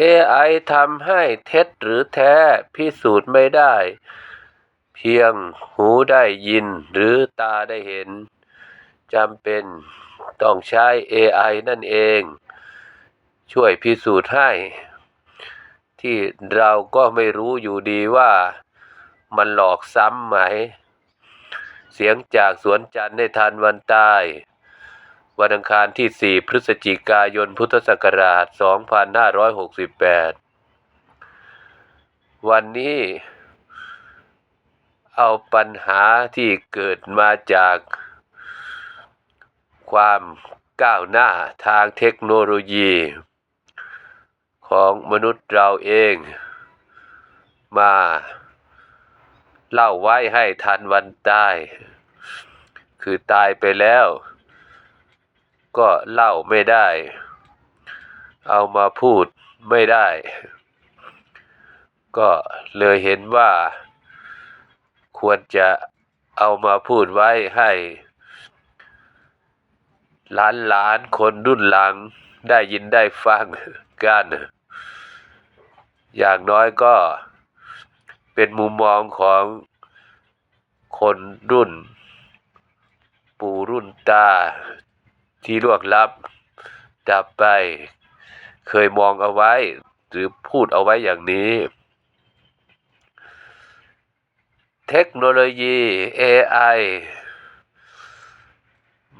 AI ทำให้เท็จหรือแท้พิสูจน์ไม่ได้ เพียงหูได้ยินหรือตาได้เห็นจำเป็นต้องใช้ AI นั่นเอง ช่วยพิสูจน์ให้ ที่เราก็ไม่รู้อยู่ดีว่ามันหลอกซ้ำไหม เสียงจากสวนจันทร์ในทันวันตาย วันอังคารที่ 4 พฤศจิกายน พุทธศักราช 2568 วันนี้เอาปัญหาที่เกิดมาจากความก้าวหน้าทางเทคโนโลยี ของมนุษย์เราเอง มาเล่าไว้ให้ทันวันตาย คือตายไปแล้ว ก็เล่าไม่ได้ เอามาพูดไม่ได้ ก็เลยเห็นว่า ควรจะเอามาพูดไว้ให้หลานหลานคนรุ่นหลังได้ยินได้ฟังกัน อย่างน้อยก็เป็นมุมมองของคนรุ่น ปู่รุ่นตา ที่ล่วงลับ ดับไป เคยมองเอาไว้ หรือพูดเอาไว้อย่างนี้ เทคโนโลยี AI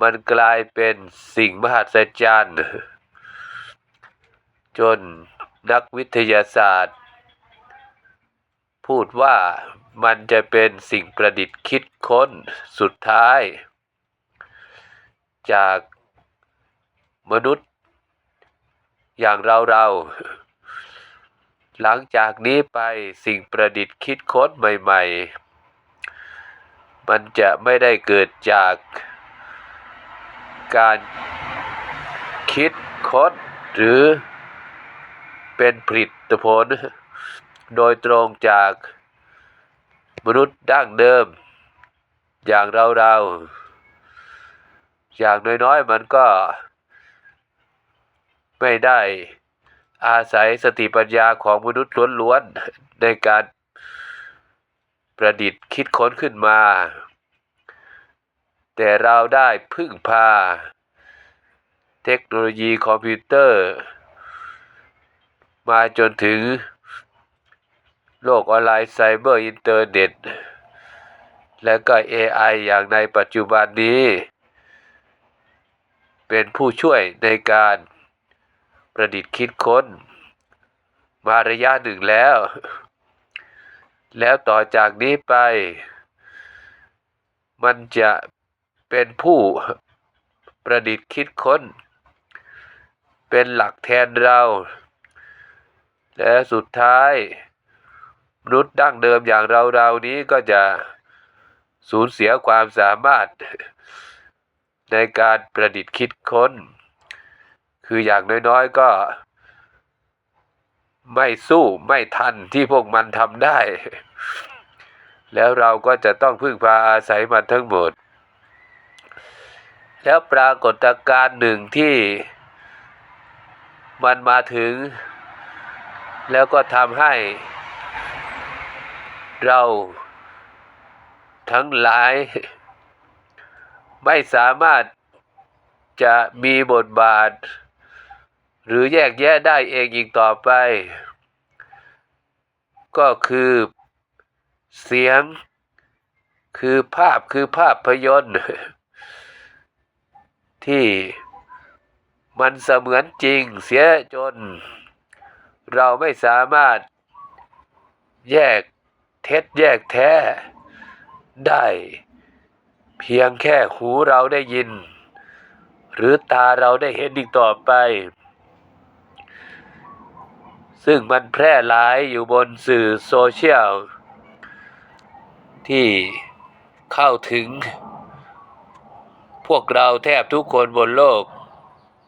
มันกลายเป็นสิ่งมหัศจรรย์ จนนักวิทยาศาสตร์ พูดว่ามันจะเป็นสิ่งประดิษฐ์คิดค้นสุดท้าย จาก มนุษย์ อย่างเราเราๆหลังจากนี้ไปสิ่งประดิษฐ์คิดค้นใหม่ ๆ มันจะไม่ได้เกิดจากการคิดค้นหรือเป็นผลิตผล โดยตรงจากมนุษย์ดั้งเดิม อย่างเราเราๆอย่างน้อยๆ มันก็ ไม่ได้อาศัยสติปัญญาของมนุษย์ล้วนๆในการประดิษฐ์คิดค้นขึ้นมา แต่เราได้พึ่งพา เทคโนโลยีคอมพิวเตอร์ มาจนถึง โลกออนไลน์ไซเบอร์อินเทอร์เน็ต และก็ AI อย่างในปัจจุบันนี้ เป็นผู้ช่วยในการ ประดิษฐ์คิดค้น มาระยะหนึ่งแล้ว แล้วต่อจากนี้ไป มันจะเป็นผู้ประดิษฐ์คิดค้น เป็นหลักแทนเรา และสุดท้ายมนุษย์ดั้งเดิมอย่างเราเรานี้ก็จะสูญเสียความสามารถในการประดิษฐ์คิดค้น คืออย่างน้อยๆก็ ไม่สู้ไม่ทันที่พวกมันทำได้ แล้วเราก็จะต้องพึ่งพาอาศัยมันทั้งหมด แล้วปรากฏการณ์หนึ่งที่มันมาถึง แล้วก็ทำให้ เราทั้งหลาย ไม่สามารถจะมีบทบาท หรือแยกแยะได้เองอีกต่อไป ก็คือเสียง คือภาพคือภาพยนตร์ ที่มันเสมือนจริงเสียจน เราไม่สามารถแยกเท็จแยกแท้ ได้ เพียงแค่หูเราได้ยิน หรือตาเราได้เห็นอีกต่อไป ซึ่งมันแพร่หลายอยู่บนสื่อโซเชียล ที่เข้าถึง พวกเราแทบทุกคนบนโลก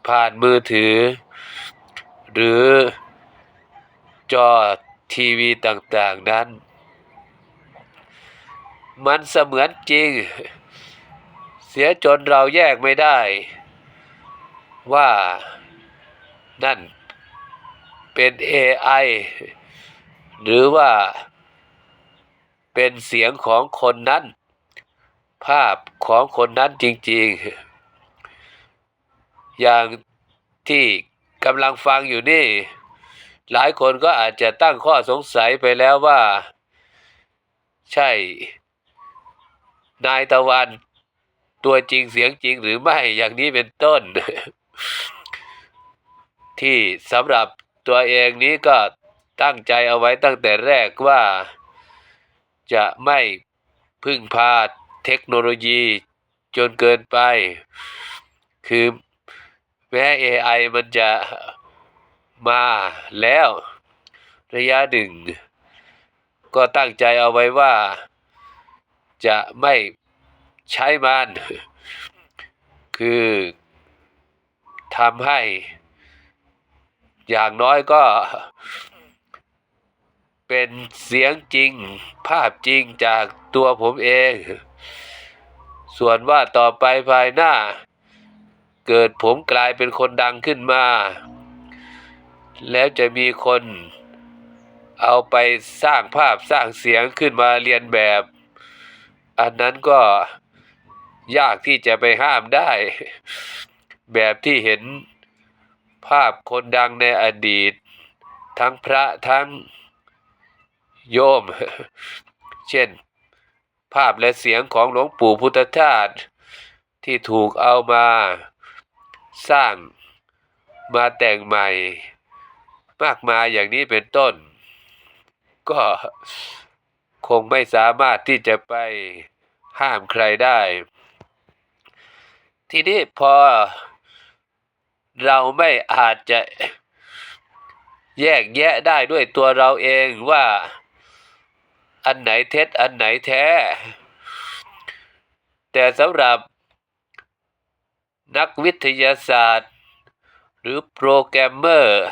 ผ่านมือถือ หรือจอทีวีต่างๆนั้น มันเสมือนจริง เสียจนเราแยกไม่ได้ ว่านั่น เป็น AI หรือว่าเป็นเสียงของคนนั้น ภาพของคนนั้นจริงๆ อย่างที่กำลังฟังอยู่นี่ หลายคนก็อาจจะตั้งข้อสงสัยไปแล้วว่า ใช่ นายตะวันตัวจริงเสียงจริงหรือไม่อย่างนี้เป็นต้น ที่สำหรับ ตัวเองนี้ก็ตั้งใจเอาไว้ตั้งแต่แรกว่า จะไม่พึ่งพาเทคโนโลยีจนเกินไป คือแม้ AI มันจะมาแล้วระยะหนึ่ง ก็ตั้งใจเอาไว้ว่า จะไม่ใช้มัน คือทำให้ อย่างน้อยก็เป็นเสียงจริงภาพจริงจากตัวผมเอง ส่วนว่าต่อไปภายหน้า เกิดผมกลายเป็นคนดังขึ้นมา แล้วจะมีคนเอาไปสร้างภาพสร้างเสียงขึ้นมาเรียนแบบ อันนั้นก็ยากที่จะไปห้ามได้ แบบที่เห็น ภาพคนดังในอดีต ทั้งพระทั้งโยม เช่น ภาพและเสียงของหลวงปู่พุทธทาสที่ถูกเอามาสร้างมาแต่งใหม่ มากมายอย่างนี้เป็นต้น ก็คงไม่สามารถที่จะไปห้ามใครได้ ทีนี้พอ เราไม่อาจจะแยกแยะได้ด้วยตัวเราเองว่า อันไหนเท็จอันไหนแท้ แต่สำหรับ นักวิทยาศาสตร์ หรือโปรแกรมเมอร์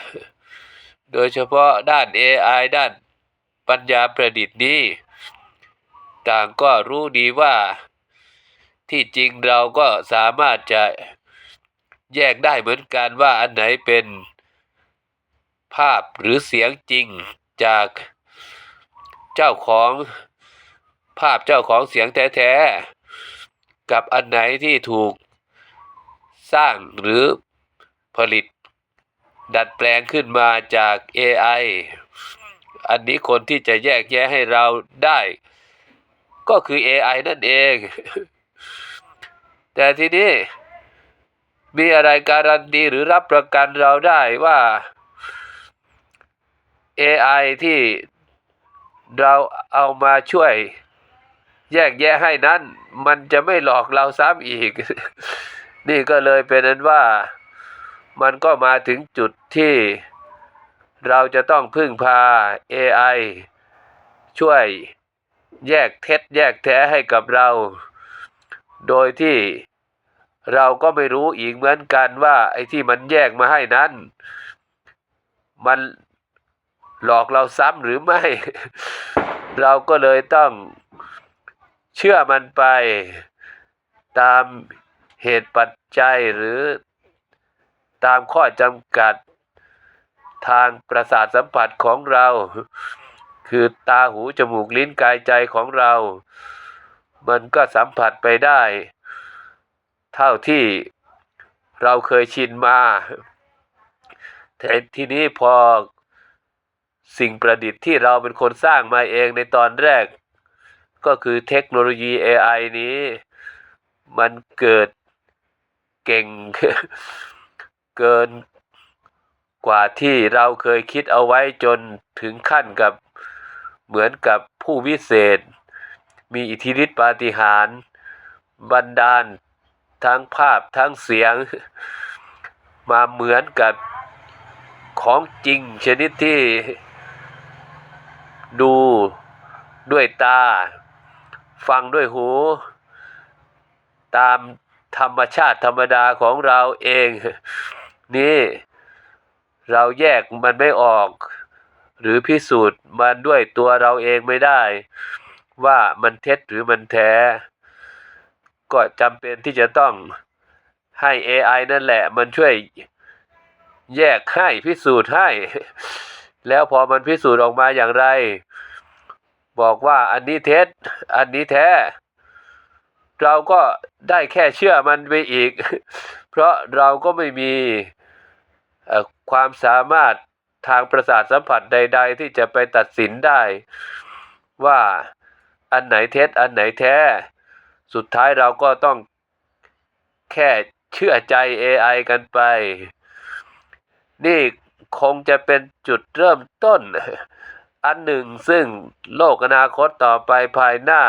โดยเฉพาะด้าน AI ด้านปัญญาประดิษฐ์นี้ ต่างก็รู้ดีว่าที่จริงเราก็สามารถจะ แยกได้เหมือนกันว่าอันไหนเป็นภาพหรือเสียงจริงจากเจ้าของภาพเจ้าของเสียงแท้ๆ กับอันไหนที่ถูกสร้างหรือผลิตดัดแปลงขึ้นมาจาก AI อันนี้คนที่จะแยกแยะให้เราได้ ก็คือ AI นั่นเอง แต่ทีนี้ มีอะไรการันตีหรือรับประกันเราได้ว่า AI ที่เราเอามาช่วย แยกแยะให้นั้น มันจะไม่หลอกเราซ้ำอีก นี่ก็เลยเป็นนั้นว่ามันก็มาถึงจุดที่เราจะต้องพึ่งพา AI ช่วยแยกเท็จแยกแท้ให้กับเรา โดยที่ เราก็ไม่รู้อีกเหมือนกันว่า ไอ้ที่มันแยกมาให้นั้น มันหลอกเราซ้ำหรือไม่ เราก็เลยต้องเชื่อมันไปตามเหตุปัจจัยหรือตามข้อจำกัดทางประสาทสัมผัสของเรา คือตาหูจมูกลิ้นกายใจของเรา มันก็สัมผัสไปได้ เท่าที่เราเคยชินมา แต่ทีนี้พอสิ่งประดิษฐ์ที่เราเป็นคนสร้างมาเองในตอนแรก ก็คือเทคโนโลยี AI นี้ มันเกิดเก่งเกินกว่าที่เราเคยคิดเอาไว้จนถึงขั้นกับเหมือนกับผู้วิเศษ มีอิทธิฤทธิปาฏิหาริย์บันดาล ทั้งภาพทั้งเสียง มาเหมือนกับของจริงชนิดที่ดูด้วยตา ฟังด้วยหู ตามธรรมชาติธรรมดาของเราเอง นี่เราแยกมันไม่ออก หรือพิสูจน์มันด้วยตัวเราเองไม่ได้ ว่ามันเท็จหรือมันแท้ ก็จำเป็นที่จะต้องให้ AI นั่นแหละ มันช่วยแยกให้พิสูจน์ให้ แล้วพอมันพิสูจน์ออกมาอย่างไร บอกว่าอันนี้เท็จ อันนี้แท้ เราก็ได้แค่เชื่อมันไปอีก เพราะเราก็ไม่มีความสามารถทางประสาทสัมผัสใด ๆ ที่จะไปตัดสินได้ ว่าอันไหนเท็จ อันไหนแท้ สุดท้ายเราก็ต้องแค่เชื่อใจ AI กันไป นี่คงจะเป็นจุดเริ่มต้น อันหนึ่งซึ่งโลกอนาคตต่อไปภายหน้า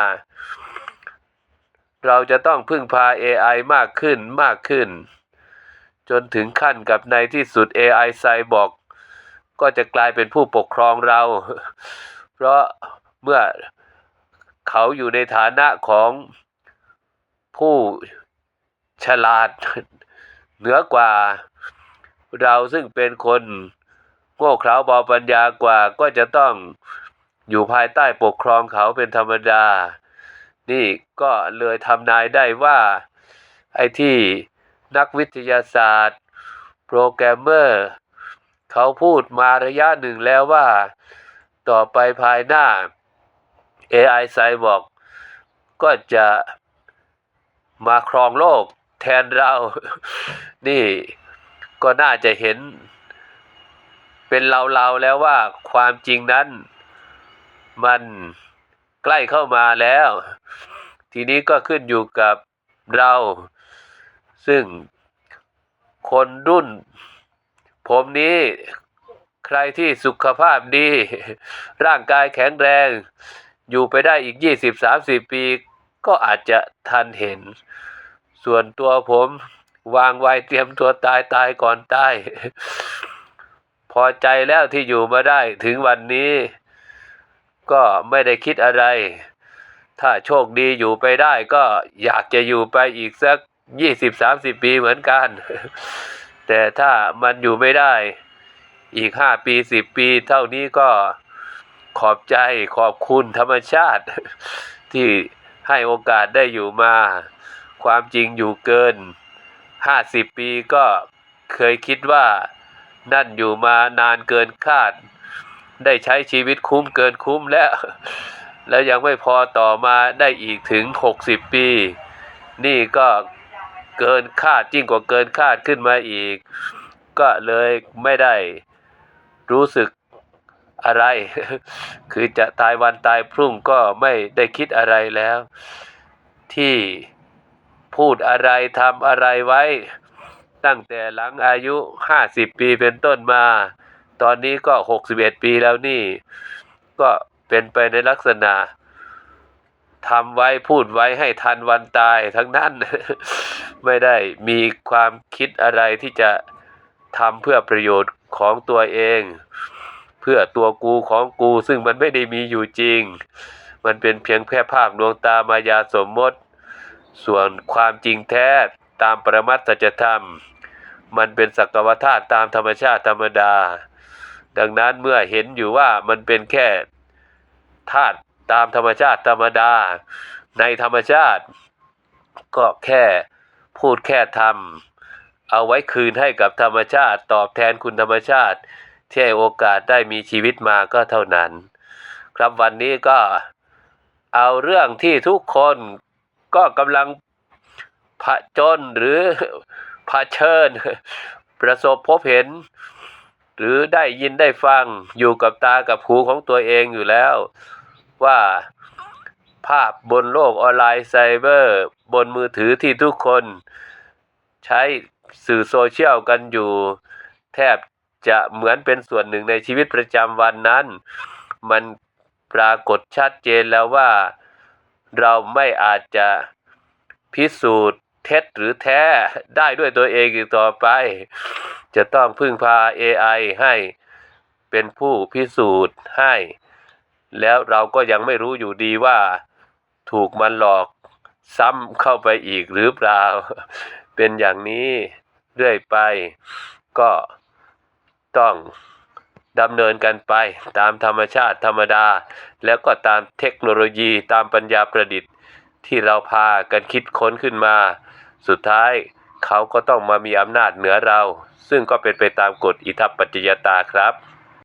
เราจะต้องพึ่งพา AI มากขึ้นมากขึ้น จนถึงขั้นกับในที่สุด AI ไซบอกก็จะกลายเป็นผู้ปกครองเรา เพราะเมื่อเขาอยู่ในฐานะของ ผู้ฉลาดเหนือกว่าเราซึ่งเป็นคนโง่เขลาเบาปัญญากว่าก็จะต้องอยู่ภายใต้ปกครองเขาเป็นธรรมดา นี่ก็เลยทำนายได้ว่า ไอ้ที่นักวิทยาศาสตร์ โปรแกรมเมอร์ เขาพูดมาระยะหนึ่งแล้วว่า ต่อไปภายหน้า AI ไซบอกก็จะ มาครองโลกแทนเรา นี่ก็น่าจะเห็น เป็นเราๆแล้วว่าความจริงนั้น มันใกล้เข้ามาแล้ว ทีนี้ก็ขึ้นอยู่กับเรา ซึ่งคนรุ่น ผมนี้ใครที่สุขภาพดี ร่างกายแข็งแรง อยู่ไปได้อีก 20-30 ปี ก็อาจจะทันเห็น ส่วนตัวผมวางไว้เตรียมตัวตายตายก่อนตาย พอใจแล้วที่อยู่มาได้ถึงวันนี้ ก็ไม่ได้คิดอะไร ถ้าโชคดีอยู่ไปได้ก็อยากจะอยู่ไปอีกสัก20-30ปีเหมือนกัน แต่ถ้ามันอยู่ไม่ได้ อีก5ปี10ปี เท่านี้ก็ขอบใจขอบคุณธรรมชาติที่ ให้โอกาสได้อยู่มา ความจริงอยู่เกิน 50 ปีก็เคยคิดว่านั่นอยู่มานานเกินคาด ได้ใช้ชีวิตคุ้มเกินคุ้มแล้ว แล้วยังไม่พอต่อมาได้อีกถึง 60 ปี นี่ก็เกินคาดยิ่งกว่าเกินคาดขึ้นมาอีก ก็เลยไม่ได้รู้สึก อะไร คือจะตายวันตายพรุ่งก็ไม่ได้คิดอะไรแล้ว ที่พูดอะไรทำอะไรไว้ ตั้งแต่หลังอายุ50ปีเป็นต้นมา ตอนนี้ก็61ปีแล้วนี่ ก็เป็นไปในลักษณะทำไว้พูดไว้ให้ทันวันตายทั้งนั้น ไม่ได้มีความคิดอะไรที่จะทำเพื่อประโยชน์ของตัวเอง เพื่อตัวกูของกูซึ่งมันไม่ได้มีอยู่จริง มันเป็นเพียงแค่ภาพดวงตามายาสมมติ ส่วนความจริงแท้ตามปรมัตถสัจธรรม มันเป็นสักวธาตุตามธรรมชาติธรรมดา ดังนั้นเมื่อเห็นอยู่ว่ามันเป็นแค่ธาตุตามธรรมชาติธรรมดา ในธรรมชาติ ก็แค่พูดแค่ทำเอาไว้คืนให้กับธรรมชาติ ตอบแทนคุณธรรมชาติ ที่ให้โอกาสได้มีชีวิตมาก็เท่านั้น ครับวันนี้ก็เอาเรื่องที่ทุกคนก็กำลังผจญหรือเผชิญ ประสบพบเห็น หรือได้ยินได้ฟังอยู่กับตากับหูของตัวเองอยู่แล้ว ว่าภาพบนโลกออนไลน์ไซเบอร์ บนมือถือที่ทุกคน ใช้สื่อโซเชียลกันอยู่ แทบ จะเหมือนเป็นส่วนหนึ่งในชีวิตประจำวันนั้น มันปรากฏชัดเจนแล้วว่าเราไม่อาจจะพิสูจน์เท็จหรือแท้ได้ด้วยตัวเองอีกต่อไป จะต้องพึ่งพา AI ให้เป็นผู้พิสูจน์ให้ แล้วเราก็ยังไม่รู้อยู่ดีว่าถูกมันหลอกซ้ำเข้าไปอีกหรือเปล่า เป็นอย่างนี้เรื่อยไป ก็ ต้องดำเนินกันไปตามธรรมชาติธรรมดา แล้วก็ตามเทคโนโลยีตามปัญญาประดิษฐ์ ที่เราพากันคิดค้นขึ้นมา สุดท้ายเขาก็ต้องมามีอำนาจเหนือเรา ซึ่งก็เป็นไปตามกฎอิทัปปัจจยตาครับ